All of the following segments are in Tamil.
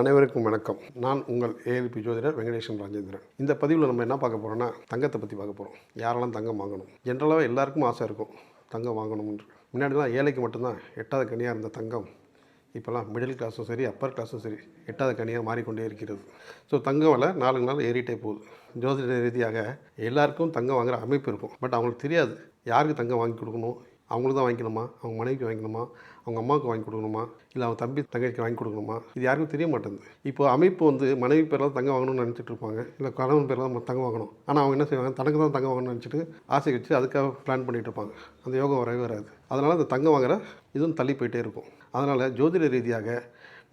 அனைவருக்கும் வணக்கம். நான் உங்கள் ஏஎல்பி ஜோதிடர் வெங்கடேஷன் ராஜேந்திரன். இந்த பதிவில் நம்ம என்ன பார்க்க போகிறோம்னா தங்கத்தை பற்றி பார்க்க போகிறோம் யாரெல்லாம் தங்கம் வாங்கணும்? ஜென்ரலாக எல்லாருக்கும் ஆசை இருக்கும் தங்கம் வாங்கணும்னு முன்னாடிலாம் ஏழைக்கு மட்டும்தான் எட்டாவது கனியாக இருந்த தங்கம் இப்போல்லாம் மிடில் கிளாஸும் சரி அப்பர் கிளாஸும் சரி எட்டாவது கனியாக மாறிக்கொண்டே இருக்கிறது. ஸோ தங்கம் விலை நாளுக்கு நாள் ஏறிட்டே போகுது. ஜோதிட ரீதியாக எல்லாருக்கும் தங்கம் வாங்குகிற அமைப்பு இருக்கும். பட் அவங்களுக்கு தெரியாது யாருக்கு தங்கம் வாங்கி கொடுக்கணும் அவங்களுக்கு தான் வாங்கிக்கணுமா? அவங்க மனைவிக்கு வாங்கிக்கணுமா? அவங்க அம்மாவுக்கு வாங்கி கொடுக்கணுமா? இல்லை அவங்க தம்பி தங்கைக்கு வாங்கி கொடுக்கணுமா? இது யாருக்கும் தெரிய மாட்டேங்குது. இப்போ அமைப்பு வந்து மனைவி பேரில் தங்க வாங்கணும்னு நினச்சிட்டு இருப்பாங்க. இல்லை கணவன் பேரில் தான் தங்க வாங்கணும். ஆனால் அவங்க என்ன செய்வாங்க? தனக்கு தான் தங்க வாங்கணும்னு நினச்சிட்டு ஆசை வச்சு அதுக்காக பிளான் பண்ணிகிட்டு இருப்பாங்க. அந்த யோகம் வரவே வராது. அதனால் அந்த தங்கம் வாங்குற இதுவும் தள்ளி போயிட்டே இருக்கும். அதனால் ஜோதிட ரீதியாக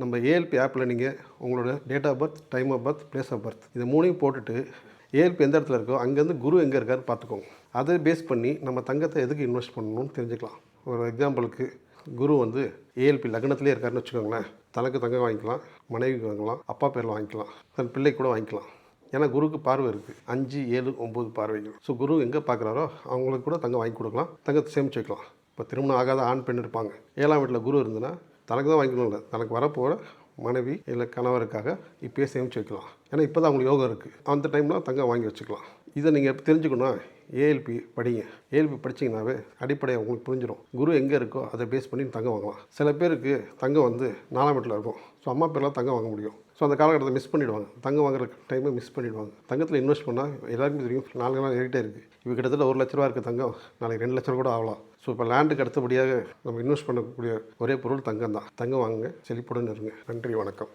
நம்ம ஏஎல்பி ஆப்பில் நீங்கள் உங்களோட date of birth time of birth place of birth இதை மூணையும் போட்டுட்டு ஏஎல்பி எந்த இடத்துல இருக்கோ அங்கேருந்து குரு எங்கே இருக்காருன்னு பார்த்துக்கோங்க. அதை பேஸ் பண்ணி நம்ம தங்கத்தை எதுக்கு இன்வெஸ்ட் பண்ணணும்னு தெரிஞ்சுக்கலாம். ஒரு எக்ஸாம்பிளுக்கு குரு வந்து ஏஎல்பி லக்னத்திலே இருக்காருன்னு வச்சுக்கோங்களேன். தனக்கு தங்கம் வாங்கிக்கலாம் மனைவிக்கு வாங்கலாம் அப்பா பேரில் வாங்கிக்கலாம் தன் பிள்ளை கூட வாங்கிக்கலாம். ஏன்னா குருக்கு பார்வை இருக்குது அஞ்சு ஏழு ஒம்பது பார்வைகள். ஸோ குரு எங்கே பார்க்குறாரோ அவங்களுக்கு கூட தங்கம் வாங்கி கொடுக்கலாம் தங்கத்தை சேமிச்சு வைக்கலாம். இப்போ திருமணம் ஆகாத ஆண் பெண் இருப்பாங்க. ஏழாம் வீட்டில் குரு இருந்ததுன்னா தனக்கு தான் வாங்கிக்கணும் இல்லை தனக்கு வரப்போகிற மனைவி இல்லை கணவருக்காக இப்போயே சேமித்து வைக்கலாம். ஏன்னா இப்போ தான் அவங்களுக்கு யோகம் இருக்குது அந்த டைமில் தங்கம் வாங்கி வச்சுக்கலாம். இதை நீங்கள் தெரிஞ்சுக்கணும் ஏஎல்பி படிங்க. ஏஎல்பி படிச்சிங்கனாவே அடிப்படையை உங்களுக்கு புரிஞ்சிடும் குரு எங்கே இருக்கோ அதை பேஸ் பண்ணி தங்கம் வாங்கலாம். சில பேருக்கு தங்கம் வந்து நாலாம் வீட்டில் இருக்கும். ஸோ அம்மா பேரெலாம் தங்கம் வாங்க முடியும். ஸோ அந்த காலகட்டத்தை மிஸ் பண்ணிவிடுவாங்க தங்கம் வாங்குற டைமை மிஸ் பண்ணிவிடுவாங்க தங்கத்தில் இன்வெஸ்ட் பண்ணால் எல்லாருக்குமே தெரியும் நாலு நாள் ஏறிட்டே இருக்குது இப்போ கிட்டத்தட்ட ஒரு லட்ச ரூபா இருக்குது தங்கம். நாளைக்கு ரெண்டு லட்சம் கூட ஆகலாம். ஸோ இப்போ லேண்டுக்கு அடுத்தபடியாக நம்ம இன்வெஸ்ட் பண்ணக்கூடிய ஒரே பொருள் தங்கம் தான். தங்கம் வாங்குங்க செழிப்புடன் இருங்க நன்றி வணக்கம்.